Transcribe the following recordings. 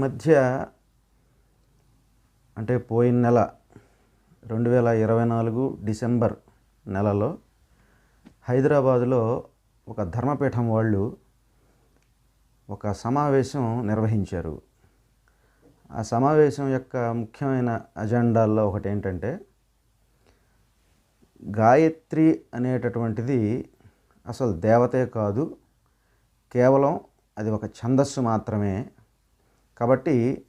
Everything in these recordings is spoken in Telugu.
ఈ మధ్య అంటే పోయిన నెల రెండు వేల ఇరవై నాలుగు డిసెంబర్ నెలలో హైదరాబాదులో ఒక ధర్మపీఠం వాళ్ళు ఒక సమావేశం నిర్వహించారు. ఆ సమావేశం యొక్క ముఖ్యమైన అజెండాల్లో ఒకటి ఏంటంటే గాయత్రి అనేటటువంటిది అసలు దేవతే కాదు కేవలం అది ఒక ఛందస్సు మాత్రమే కాబట్టి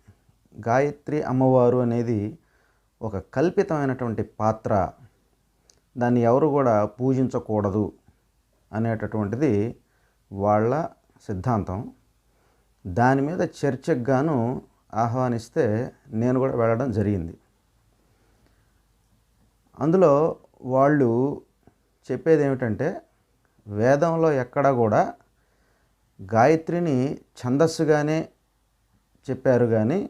గాయత్రి అమ్మవారు అనేది ఒక కల్పితమైనటువంటి పాత్ర. దాన్ని ఎవరు కూడా పూజించకూడదు అనేటటువంటిది వాళ్ళ సిద్ధాంతం. దాని మీద చర్చకు గాను ఆహ్వానిస్తే నేను కూడా వెళ్ళడం జరిగింది. అందులో వాళ్ళు చెప్పేది ఏమిటంటే వేదంలో ఎక్కడ కూడా గాయత్రిని ఛందస్సుగానే చెప్పారు కానీ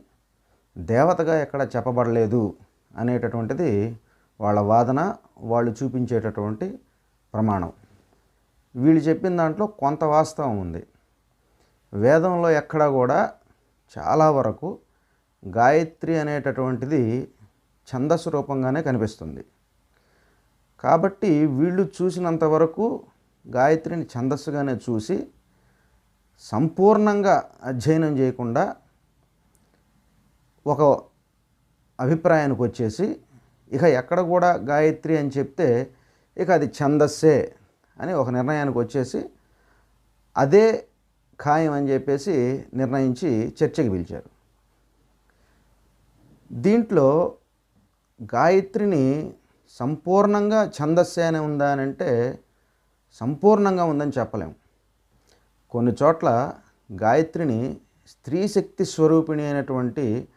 దేవతగా ఎక్కడ చెప్పబడలేదు అనేటటువంటిది వాళ్ళ వాదన వాళ్ళు చూపించేటటువంటి ప్రమాణం. వీళ్ళు చెప్పిన దాంట్లో కొంత వాస్తవం ఉంది. వేదంలో ఎక్కడ కూడా చాలా వరకు గాయత్రి అనేటటువంటిది ఛందస్సు రూపంగానే కనిపిస్తుంది. కాబట్టి వీళ్ళు చూసినంత వరకు గాయత్రిని ఛందస్సుగానే చూసి సంపూర్ణంగా అధ్యయనం చేయకుండా ఒక అభిప్రాయానికి వచ్చేసి ఇక ఎక్కడ కూడా గాయత్రి అని చెప్తే ఇక అది ఛందస్సే అని ఒక నిర్ణయానికి వచ్చేసి అదే ఖాయం అని చెప్పేసి నిర్ణయించి చర్చకి పిలిచారు. దీంట్లో గాయత్రిని సంపూర్ణంగా ఛందస్సే అని ఉందా అని అంటే సంపూర్ణంగా ఉందని చెప్పలేం. కొన్ని చోట్ల గాయత్రిని స్త్రీ శక్తి స్వరూపిణి అయినటువంటి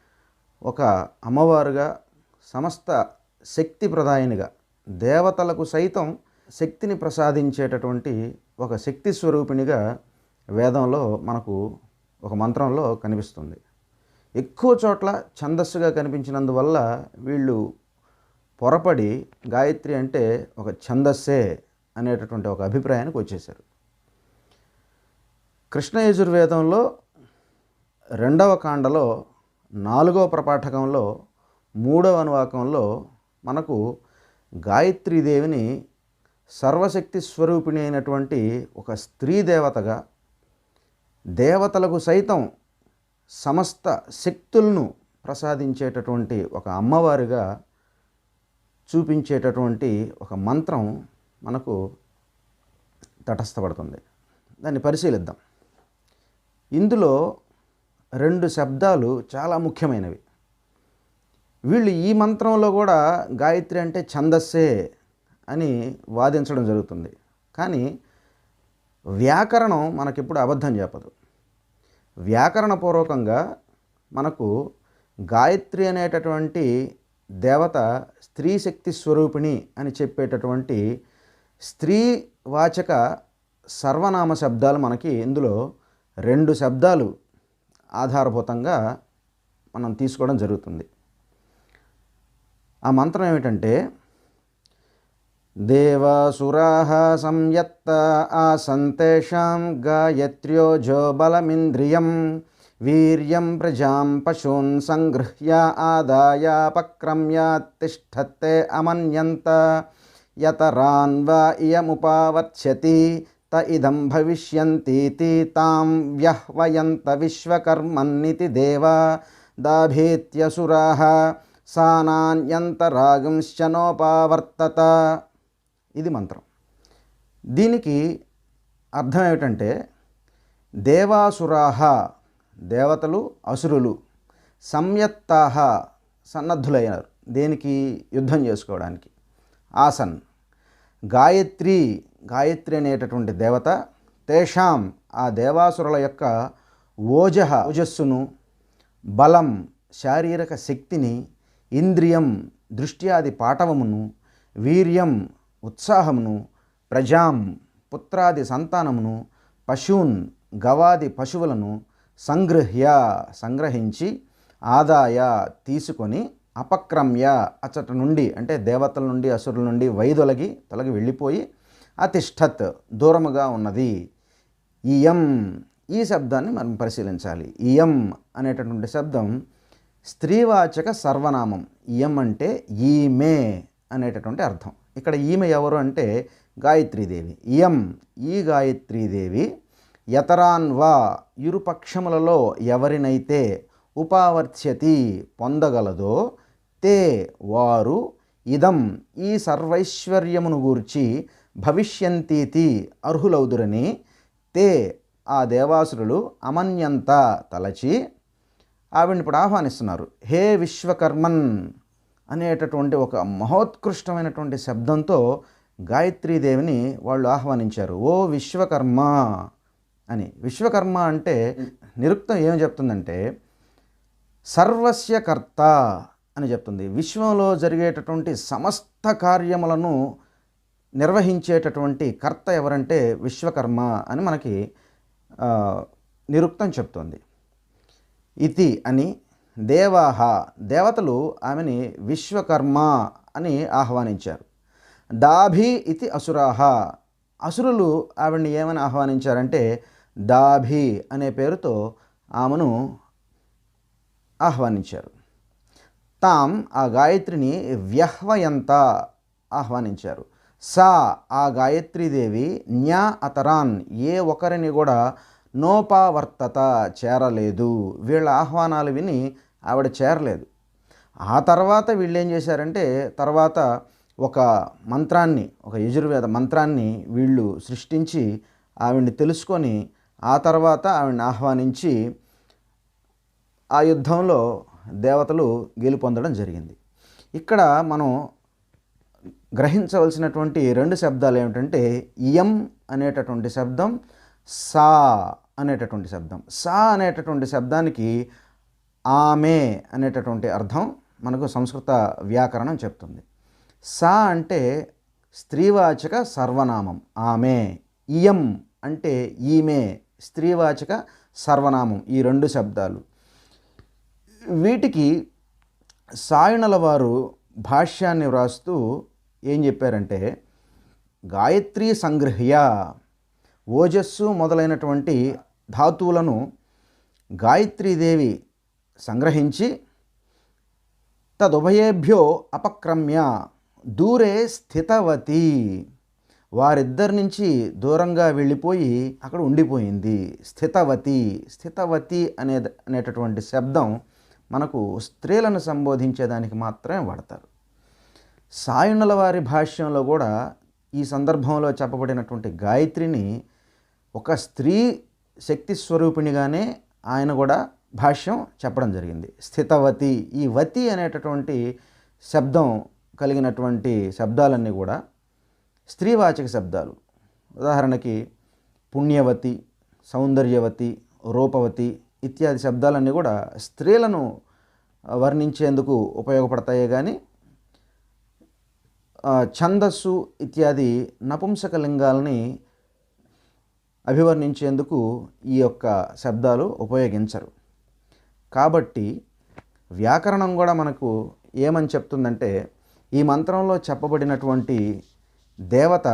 ఒక అమ్మవారుగా సమస్త శక్తి ప్రదాయనిగా దేవతలకు సైతం శక్తిని ప్రసాదించేటటువంటి ఒక శక్తి స్వరూపిణిగా వేదంలో మనకు ఒక మంత్రంలో కనిపిస్తుంది. ఎక్కువ చోట్ల ఛందస్సుగా కనిపించినందువల్ల వీళ్ళు పొరపడి గాయత్రి అంటే ఒక ఛందస్సే అనేటటువంటి ఒక అభిప్రాయానికి వచ్చేశారు. కృష్ణ యజుర్వేదంలో రెండవ కాండలో నాలుగవ ప్రపాఠకంలో మూడవ అనువాకంలో మనకు గాయత్రీదేవిని సర్వశక్తి స్వరూపిణి అయినటువంటి ఒక స్త్రీ దేవతగా దేవతలకు సైతం సమస్త శక్తులను ప్రసాదించేటటువంటి ఒక అమ్మవారిగా చూపించేటటువంటి ఒక మంత్రం మనకు తటస్థపడుతుంది. దాన్ని పరిశీలిద్దాం. ఇందులో రెండు శబ్దాలు చాలా ముఖ్యమైనవి. వీళ్ళు ఈ మంత్రంలో కూడా గాయత్రి అంటే ఛందస్సే అని వాదించడం జరుగుతుంది. కానీ వ్యాకరణం మనకిప్పుడు అబద్ధం చెప్పదు. వ్యాకరణపూర్వకంగా మనకు గాయత్రి అనేటటువంటి దేవత స్త్రీ శక్తి స్వరూపిణి అని చెప్పేటటువంటి స్త్రీ వాచక సర్వనామ శబ్దాలు మనకి ఇందులో రెండు శబ్దాలు ఆధారభూతంగా మనం తీసుకోవడం జరుగుతుంది. ఆ మంత్రం ఏమిటంటే దేవాసురాः సంయత్త ఆసంతేషాం గాయత్ర్యోజో బలమింద్రియం వీర్యం ప్రజాం పశూన్ సంగృహ్య ఆదాయాపక్రమ్య అమన్యంత అమన్యంత యతరాన్ త ఇదం భవిష్యంతీతి తాం వ్యహ్వయంత విశ్వకర్మన్నితి దేవా దాభేత్యసురాः సానాన్యంతరాగంశ్చనోపావర్తత. ఇది మంత్రం. దీనికి అర్థం ఏమిటంటే దేవాసురాహ దేవతలు అసురులు సంయత్తాహ సన్నద్ధులైనారు. దేనికి యుద్ధం చేసుకోవడానికి? ఆసన్. గాయత్రి గాయత్రి అనేటటువంటి దేవత తేషాం ఆ దేవాసురుల యొక్క ఓజహ ఓజస్సును బలం శారీరక శక్తిని ఇంద్రియం దృష్ట్యాది పాటవమును వీర్యం ఉత్సాహమును ప్రజాం పుత్రాది సంతానమును పశూన్ గవాది పశువులను సంగృహ్య సంగ్రహించి ఆదాయ తీసుకొని అపక్రమ్య అచ్చట నుండి అంటే దేవతల నుండి అసురుల నుండి వైదొలగి తొలగి వెళ్ళిపోయి అతిష్ఠత్ దూరముగా ఉన్నది. ఇయం ఈ శబ్దాన్ని మనం పరిశీలించాలి. ఇయం అనేటటువంటి శబ్దం స్త్రీవాచక సర్వనామం. ఇయం అంటే ఈమె అనేటటువంటి అర్థం. ఇక్కడ ఈమె ఎవరు అంటే గాయత్రీదేవి. ఇయం ఈ గాయత్రీదేవి యతరాన్ వా ఇరుపక్షములలో ఎవరినైతే ఉపావర్త్యతి పొందగలదో తే వారు ఇదం ఈ సర్వైశ్వర్యమును గూర్చి భవిష్యంతీతి అర్హులౌదురని తే ఆ దేవాసురులు అమన్యంత తలచి ఆవిడని ఇప్పుడు ఆహ్వానిస్తున్నారు. హే విశ్వకర్మన్ అనేటటువంటి ఒక మహోత్కృష్టమైనటువంటి శబ్దంతో గాయత్రీదేవిని వాళ్ళు ఆహ్వానించారు. ఓ విశ్వకర్మ అని. విశ్వకర్మ అంటే నిరుక్తం ఏం చెప్తుందంటే సర్వస్య కర్త అని చెప్తుంది. విశ్వంలో జరిగేటటువంటి సమస్త కార్యములను నిర్వహించేటటువంటి కర్త ఎవరంటే విశ్వకర్మ అని మనకి నిరుక్తం చెప్తోంది. ఇతి అని దేవాహ దేవతలు ఆమెని విశ్వకర్మ అని ఆహ్వానించారు. దాభి ఇతి అసురాహ. అసురులు ఆవిడ్ని ఏమని ఆహ్వానించారంటే దాభి అనే పేరుతో ఆమెను ఆహ్వానించారు. తాం ఆ గాయత్రిని వ్యహ్వయంత ఆహ్వానించారు. సా ఆ గాయత్రీదేవి న్యా అతరాన్ ఏ ఒకరిని కూడా నోపావర్తత చేరలేదు. వీళ్ళ ఆహ్వానాలు విని ఆవిడ చేరలేదు. ఆ తర్వాత వీళ్ళు ఏం చేశారంటే తర్వాత ఒక మంత్రాన్ని ఒక యజుర్వేద మంత్రాన్ని వీళ్ళు సృష్టించి ఆవిడ్ని తెలుసుకొని ఆ తర్వాత ఆవిడ్ని ఆహ్వానించి ఆ యుద్ధంలో దేవతలు గెలుపొందడం జరిగింది. ఇక్కడ మనం గ్రహించవలసినటువంటి రెండు శబ్దాలు ఏమిటంటే ఇయం అనేటటువంటి శబ్దం సా అనేటటువంటి శబ్దం. సా అనేటటువంటి శబ్దానికి ఆమె అనేటటువంటి అర్థం మనకు సంస్కృత వ్యాకరణం చెప్తుంది. సా అంటే స్త్రీవాచక సర్వనామం ఆమె. ఇయం అంటే ఈమె స్త్రీవాచక సర్వనామం ఈ రెండు శబ్దాలు. వీటికి సాయుణల వారు భాష్యాన్ని వ్రాస్తూ ఏం చెప్పారంటే గాయత్రీ సంగ్రహ్య ఓజస్సు మొదలైనటువంటి ధాతువులను గాయత్రీదేవి సంగ్రహించి తదుభయేభ్యో అపక్రమ్య దూరే స్థితవతి. వారిద్దరి నుంచి దూరంగా వెళ్ళిపోయి అక్కడ ఉండిపోయింది. స్థితవతి స్థితవతి అనే అనేటటువంటి శబ్దం మనకు స్త్రీలను సంబోధించేదానికి మాత్రమే వాడతారు. సాయుణుల వారి భాష్యంలో కూడా ఈ సందర్భంలో చెప్పబడినటువంటి గాయత్రిని ఒక స్త్రీ శక్తి స్వరూపిణిగానే ఆయన కూడా భాష్యం చెప్పడం జరిగింది. స్థితవతి ఈ వతి అనేటటువంటి శబ్దం కలిగినటువంటి శబ్దాలన్నీ కూడా స్త్రీవాచక శబ్దాలు. ఉదాహరణకి పుణ్యవతి సౌందర్యవతి రూపవతి ఇత్యాది శబ్దాలన్నీ కూడా స్త్రీలను వర్ణించేందుకు ఉపయోగపడతాయే కానీ ఛందస్సు ఇత్యాది నపుంసకలింగాలని అభివర్ణించేందుకు ఈ యొక్క శబ్దాలు ఉపయోగించరు. కాబట్టి వ్యాకరణం కూడా మనకు ఏమని చెప్తుందంటే ఈ మంత్రంలో చెప్పబడినటువంటి దేవత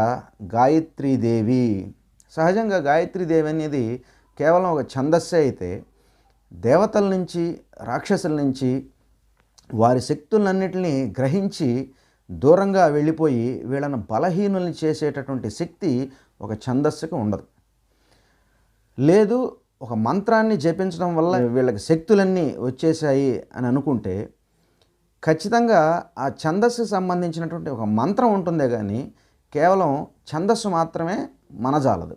గాయత్రీదేవి సహజంగా గాయత్రీదేవి అనేది కేవలం ఒక ఛందస్సే అయితే దేవతల నుంచి రాక్షసుల నుంచి వారి శక్తులన్నిటిని గ్రహించి దూరంగా వెళ్ళిపోయి వీళ్ళను బలహీనుల్ని చేసేటటువంటి శక్తి ఒక ఛందస్సుకు ఉండదు. లేదు ఒక మంత్రాన్ని జపించడం వల్ల వీళ్ళకి శక్తులన్నీ వచ్చేసాయి అని అనుకుంటే ఖచ్చితంగా ఆ ఛందస్సు సంబంధించినటువంటి ఒక మంత్రం ఉంటుందే కానీ కేవలం ఛందస్సు మాత్రమే మనజాలదు.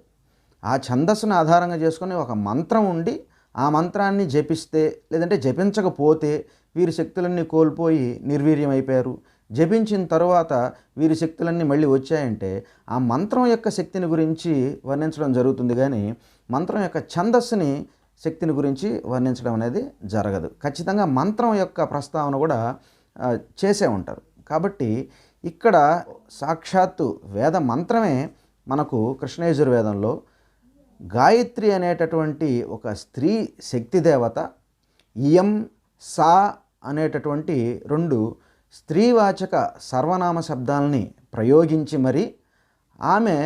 ఆ ఛందస్సును ఆధారంగా చేసుకుని ఒక మంత్రం ఉండి ఆ మంత్రాన్ని జపిస్తే లేదంటే జపించకపోతే వీరి శక్తులన్నీ కోల్పోయి నిర్వీర్యం అయిపోయారు జపించిన తర్వాత వీరి శక్తులన్నీ మళ్ళీ వచ్చాయంటే ఆ మంత్రం యొక్క శక్తిని గురించి వర్ణించడం జరుగుతుంది కానీ మంత్రం యొక్క ఛందస్సుని శక్తిని గురించి వర్ణించడం అనేది జరగదు. ఖచ్చితంగా మంత్రం యొక్క ప్రస్తావన కూడా చేసే ఉంటారు. కాబట్టి ఇక్కడ సాక్షాత్తు వేద మంత్రమే మనకు కృష్ణయజుర్వేదంలో గాయత్రి అనేటటువంటి ఒక స్త్రీ శక్తి దేవత ఇయం సా అనేటటువంటి రెండు స్త్రీవాచక సర్వనామ శబ్దాలని ప్రయోగించి మరి ఆమె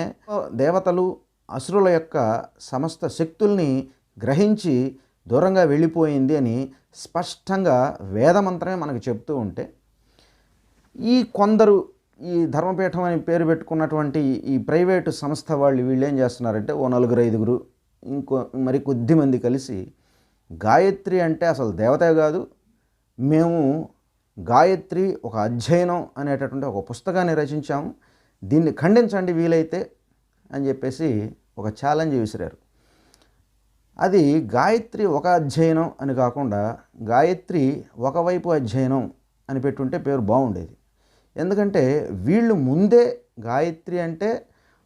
దేవతలు అసురుల యొక్క సమస్త శక్తుల్ని గ్రహించి దూరంగా వెళ్ళిపోయింది అని స్పష్టంగా వేదమంత్రమే మనకు చెప్తూ ఉంటే ఈ కొందరు ఈ ధర్మపీఠం అని పేరు పెట్టుకున్నటువంటి ఈ ప్రైవేటు సంస్థ వాళ్ళు వీళ్ళు ఏం చేస్తున్నారంటే ఓ నలుగురు ఐదుగురు ఇంకో మరి కొద్ది మంది కలిసి గాయత్రి అంటే అసలు దేవతే కాదు మేము గాయత్రి ఒక అధ్యయనం అనేటటువంటి ఒక పుస్తకాన్ని రచించాము దీన్ని ఖండించండి వీలైతే అని చెప్పేసి ఒక ఛాలెంజ్ విసిరారు. అది గాయత్రి ఒక అధ్యయనం అని కాకుండా గాయత్రి ఒకవైపు అధ్యయనం అని పెట్టుంటే పేరు బాగుండేది. ఎందుకంటే వీళ్ళు ముందే గాయత్రి అంటే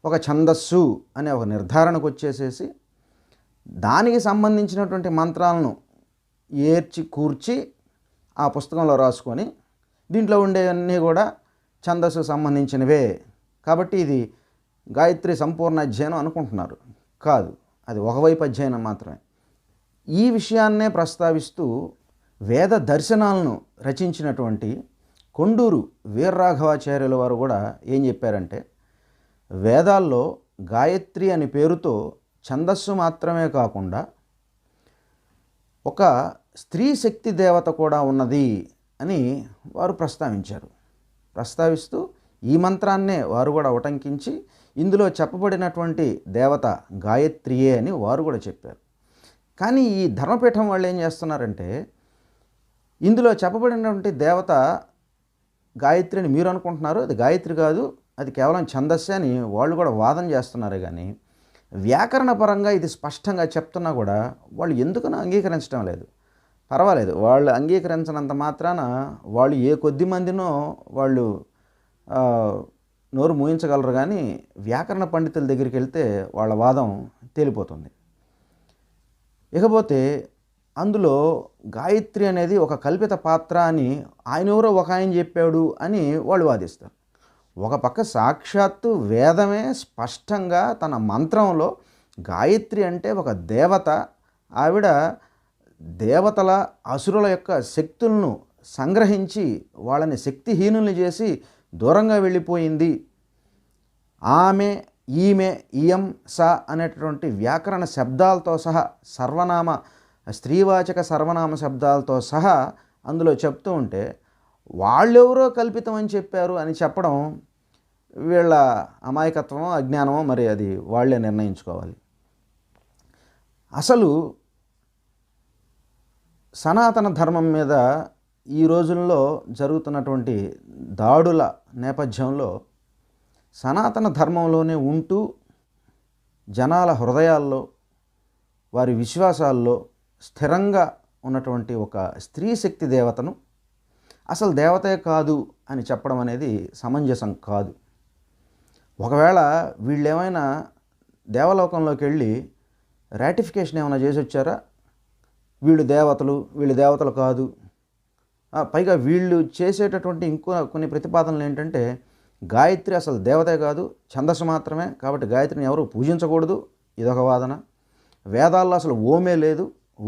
ఒక ఛందస్సు అనే ఒక నిర్ధారణకు వచ్చేసేసి దానికి సంబంధించినటువంటి మంత్రాలను ఏర్చి కూర్చి ఆ పుస్తకంలో రాసుకొని దీంట్లో ఉండేవన్నీ కూడా ఛందస్సు సంబంధించినవే. కాబట్టి ఇది గాయత్రి సంపూర్ణ అధ్యయనం అనుకుంటున్నారు. కాదు అది ఒకవైపు అధ్యయనం మాత్రమే. ఈ విషయాన్నే ప్రస్తావిస్తూ వేద దర్శనాలను రచించినటువంటి కొండూరు వీర్రాఘవాచార్యుల వారు కూడా ఏం చెప్పారంటే వేదాల్లో గాయత్రి అని పేరుతో ఛందస్సు మాత్రమే కాకుండా ఒక స్త్రీ శక్తి దేవత కూడా ఉన్నది అని వారు ప్రస్తావించారు. ప్రస్తావిస్తూ ఈ మంత్రాన్నే వారు కూడా ఉటంకించి ఇందులో చెప్పబడినటువంటి దేవత గాయత్రియే అని వారు కూడా చెప్పారు. కానీ ఈ ధర్మపీఠం వాళ్ళు ఏం చేస్తున్నారంటే ఇందులో చెప్పబడినటువంటి దేవత గాయత్రి అని మీరు అనుకుంటున్నారు అది గాయత్రి కాదు అది కేవలం ఛందస్సే అని వాళ్ళు కూడా వాదన చేస్తున్నారు. కానీ వ్యాకరణపరంగా ఇది స్పష్టంగా చెప్తున్నా కూడా వాళ్ళు ఎందుకనో అంగీకరించడం లేదు. పర్వాలేదు. వాళ్ళు అంగీకరించినంత మాత్రాన వాళ్ళు ఏ కొద్ది మందినో వాళ్ళు నోరు మూయించగలరు కానీ వ్యాకరణ పండితుల దగ్గరికి వెళ్తే వాళ్ళ వాదం తేలిపోతుంది. ఇకపోతే అందులో గాయత్రి అనేది ఒక కల్పిత పాత్ర అని ఆయన ఎవరో ఒక ఆయన చెప్పాడు అని వాళ్ళు వాదిస్తారు. ఒక పక్క సాక్షాత్తు వేదమే స్పష్టంగా తన మంత్రంలో గాయత్రి అంటే ఒక దేవత ఆవిడ దేవతల అసురుల యొక్క శక్తులను సంగ్రహించి వాళ్ళని శక్తిహీనుల్ని చేసి దూరంగా వెళ్ళిపోయింది. ఆమె ఈమె ఇయం స అనేటటువంటి వ్యాకరణ శబ్దాలతో సహా సర్వనామ స్త్రీవాచక సర్వనామ శబ్దాలతో సహా అందులో చెప్తూ ఉంటే వాళ్ళెవరో కల్పితం అని చెప్పారు అని చెప్పడం వీళ్ళ అమాయకత్వమో అజ్ఞానమో మరి అది వాళ్ళే నిర్ణయించుకోవాలి. అసలు సనాతన ధర్మం మీద ఈ రోజుల్లో జరుగుతున్నటువంటి దాడుల నేపథ్యంలో సనాతన ధర్మంలోనే ఉంటూ జనాల హృదయాల్లో వారి విశ్వాసాల్లో స్థిరంగా ఉన్నటువంటి ఒక స్త్రీ శక్తి దేవతను అసలు దేవతే కాదు అని చెప్పడం అనేది సమంజసం కాదు. ఒకవేళ వీళ్ళు ఏమైనా దేవలోకంలోకి వెళ్ళి రాటిఫికేషన్ ఏమైనా చేసి వచ్చారా? వీళ్ళు దేవతలు వీళ్ళు దేవతలు కాదు. పైగా వీళ్ళు చేసేటటువంటి ఇంకో కొన్ని ప్రతిపాదనలు ఏంటంటే గాయత్రి అసలు దేవతే కాదు ఛందస్సు మాత్రమే. కాబట్టి గాయత్రిని ఎవరు పూజించకూడదు. ఇదొక వాదన. వేదాల్లో అసలు ఓమే లేదు.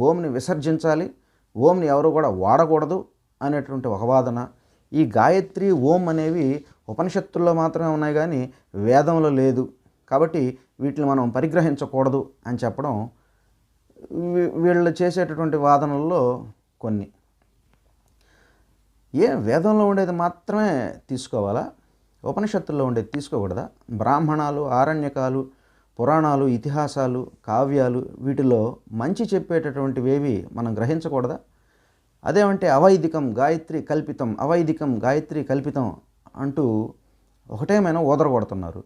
ఓంని విసర్జించాలి. ఓంని ఎవరు కూడా వాడకూడదు అనేటువంటి ఒక వాదన. ఈ గాయత్రి ఓం అనేవి ఉపనిషత్తుల్లో మాత్రమే ఉన్నాయి కానీ వేదంలో లేదు. కాబట్టి వీటిని మనం పరిగ్రహించకూడదు అని చెప్పడం వీళ్ళు చేసేటటువంటి వాదనల్లో కొన్ని. ఏ వేదంలో ఉండేది మాత్రమే తీసుకోవాలా? ఉపనిషత్తుల్లో ఉండేది తీసుకోకూడదా? బ్రాహ్మణాలు ఆరణ్యకాలు పురాణాలు ఇతిహాసాలు కావ్యాలు వీటిలో మంచి చెప్పేటటువంటివేవి మనం గ్రహించకూడదా? అదేమంటే అవైదికం గాయత్రి కల్పితం అవైదికం గాయత్రి కల్పితం అంటూ ఒకటేమైనా ఓదరగొడుతున్నారు.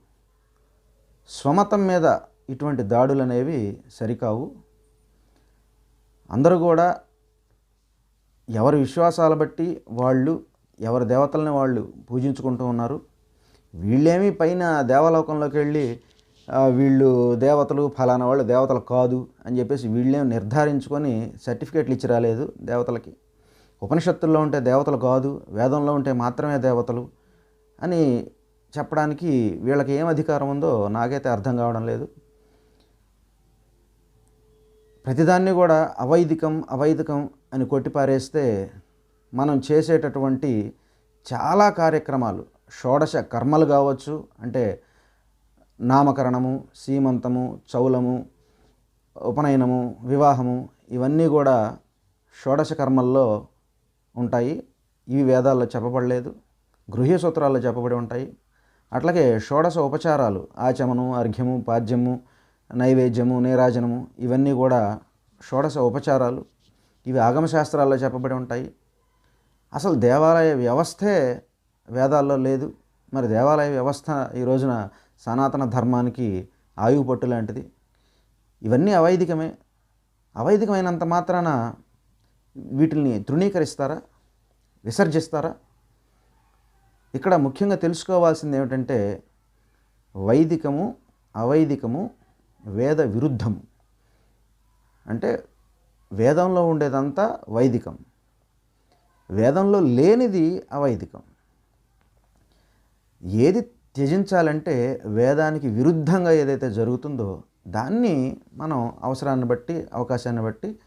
స్వమతం మీద ఇటువంటి దాడులు అనేవి సరికావు. అందరూ కూడా ఎవరి విశ్వాసాల బట్టి వాళ్ళు ఎవరి దేవతల్ని వాళ్ళు పూజించుకుంటూ ఉన్నారు. వీళ్ళేమీ పైన దేవలోకంలోకి వెళ్ళి వీళ్ళు దేవతలు ఫలానా వాళ్ళు దేవతలు కాదు అని చెప్పేసి వీళ్ళేం నిర్ధారించుకొని సర్టిఫికేట్లు ఇచ్చి రాలేదు దేవతలకి. ఉపనిషత్తుల్లో ఉంటే దేవతలు కాదు వేదంలో ఉంటే మాత్రమే దేవతలు అని చెప్పడానికి వీళ్ళకి ఏం అధికారం ఉందో నాకైతే అర్థం కావడం లేదు. ప్రతిదాన్ని కూడా అవైదికం అవైదికం అని కొట్టిపారేస్తే మనం చేసేటటువంటి చాలా కార్యక్రమాలు షోడశ కర్మలు కావచ్చు అంటే నామకరణము సీమంతము చౌలము ఉపనయనము వివాహము ఇవన్నీ కూడా షోడశ కర్మల్లో ఉంటాయి. ఇవి వేదాల్లో చెప్పబడలేదు గృహ్య సూత్రాల్లో చెప్పబడి ఉంటాయి. అట్లాగే షోడశ ఉపచారాలు ఆచమను అర్ఘ్యము పాద్యము నైవేద్యము నీరాజనము ఇవన్నీ కూడా షోడశ ఉపచారాలు. ఇవి ఆగమశాస్త్రాల్లో చెప్పబడి ఉంటాయి. అసలు దేవాలయ వ్యవస్థే వేదాల్లో లేదు. మరి దేవాలయ వ్యవస్థ ఈ రోజున సనాతన ధర్మానికి ఆయువు పట్టు లాంటిది. ఇవన్నీ అవైదికమే. అవైదికమైనంత మాత్రాన వీటిని తృణీకరిస్తారా? విసర్జిస్తారా? ఇక్కడ ముఖ్యంగా తెలుసుకోవాల్సింది ఏమిటంటే వైదికము అవైదికము వేద విరుద్ధం. అంటే వేదంలో ఉండేదంతా వైదికం. వేదంలో లేనిది అవైదికం. ఏది త్యజించాలంటే వేదానికి విరుద్ధంగా ఏదైతే జరుగుతుందో దాన్ని మనం అవసరాన్ని బట్టి అవకాశాన్ని బట్టి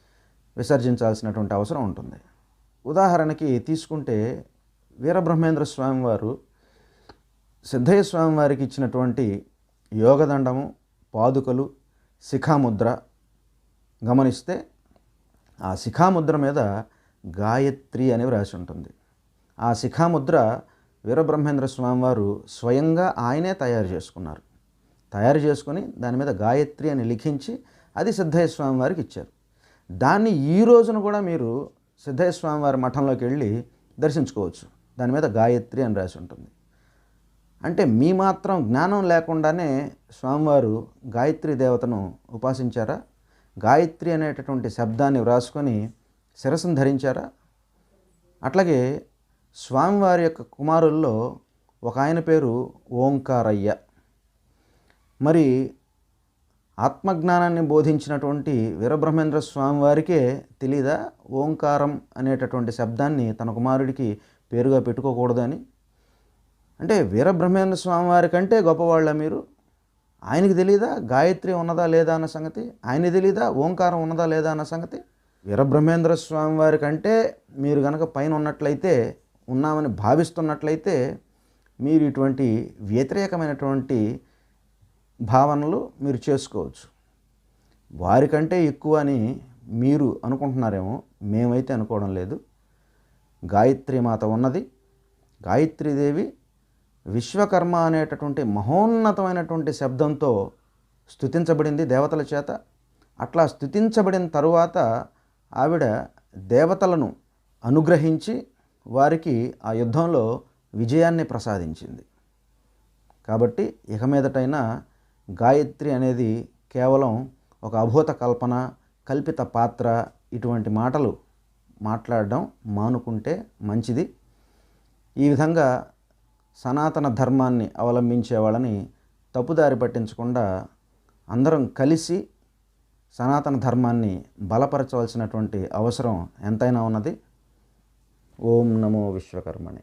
విసర్జించాల్సినటువంటి అవసరం ఉంటుంది. ఉదాహరణకి తీసుకుంటే వీరబ్రహ్మేంద్ర స్వామి వారు సిద్ధయ్య స్వామి వారికి ఇచ్చినటువంటి యోగదండము పాదుకలు శిఖాముద్ర గమనిస్తే ఆ శిఖాముద్ర మీద గాయత్రి అని వ్రాసి ఉంటుంది. ఆ శిఖాముద్ర వీరబ్రహ్మేంద్ర స్వామి వారు స్వయంగా ఆయనే తయారు చేసుకున్నారు. తయారు చేసుకుని దాని మీద గాయత్రి అని లిఖించి అది సిద్ధయ్య స్వామి వారికి ఇచ్చారు. దాన్ని ఈ రోజున కూడా మీరు సిద్ధయ్య స్వామివారి మఠంలోకి వెళ్ళి దర్శించుకోవచ్చు. దాని మీద గాయత్రి అని రాసి ఉంటుంది. అంటే మీ మాత్రం జ్ఞానం లేకుండానే స్వామివారు గాయత్రి దేవతను ఉపాసించారా? గాయత్రి అనేటటువంటి శబ్దాన్ని వ్రాసుకొని శిరస్సును ధరించారా? అట్లాగే స్వామివారి యొక్క కుమారుల్లో ఒక ఆయన పేరు ఓంకారయ్య. మరి ఆత్మజ్ఞానాన్ని బోధించినటువంటి వీరబ్రహ్మేంద్ర స్వామివారికే తెలీదా? ఓంకారం అనేటటువంటి శబ్దాన్ని తన కుమారుడికి పేరుగా పెట్టుకోకూడదని? అంటే వీరబ్రహ్మేంద్ర స్వామి వారి కంటే గొప్పవాళ్ళ మీరు? ఆయనకి తెలీదా గాయత్రి ఉన్నదా లేదా అన్న సంగతి? ఆయన తెలీదా ఓంకారం ఉన్నదా లేదా అన్న సంగతి? వీరబ్రహ్మేంద్ర స్వామి వారి కంటే మీరు కనుక పైన ఉన్నట్లయితే ఉన్నామని భావిస్తున్నట్లయితే మీరు ఇటువంటి వ్యతిరేకమైనటువంటి భావనలు మీరు చేసుకోవచ్చు. వారికంటే ఎక్కువ అని మీరు అనుకుంటున్నారేమో మేమైతే అనుకోవడం లేదు. గాయత్రి మాత ఉన్నది. గాయత్రీదేవి విశ్వకర్మ అనేటటువంటి మహోన్నతమైనటువంటి శబ్దంతో స్థుతించబడింది దేవతల చేత. అట్లా స్తుతించబడిన తరువాత ఆవిడ దేవతలను అనుగ్రహించి వారికి ఆ యుద్ధంలో విజయాన్ని ప్రసాదించింది. కాబట్టి ఇక మీదటైనా గాయత్రి అనేది కేవలం ఒక అభూత కల్పన కల్పిత పాత్ర ఇటువంటి మాటలు మాట్లాడడం మానుకుంటే మంచిది. ఈ విధంగా సనాతన ధర్మాన్ని అవలంబించే వాళ్ళని తప్పుదారి పట్టించకుండా అందరం కలిసి సనాతన ధర్మాన్ని బలపరచవలసినటువంటి అవసరం ఎంతైనా ఉన్నది. ఓం నమో విశ్వకర్మణి.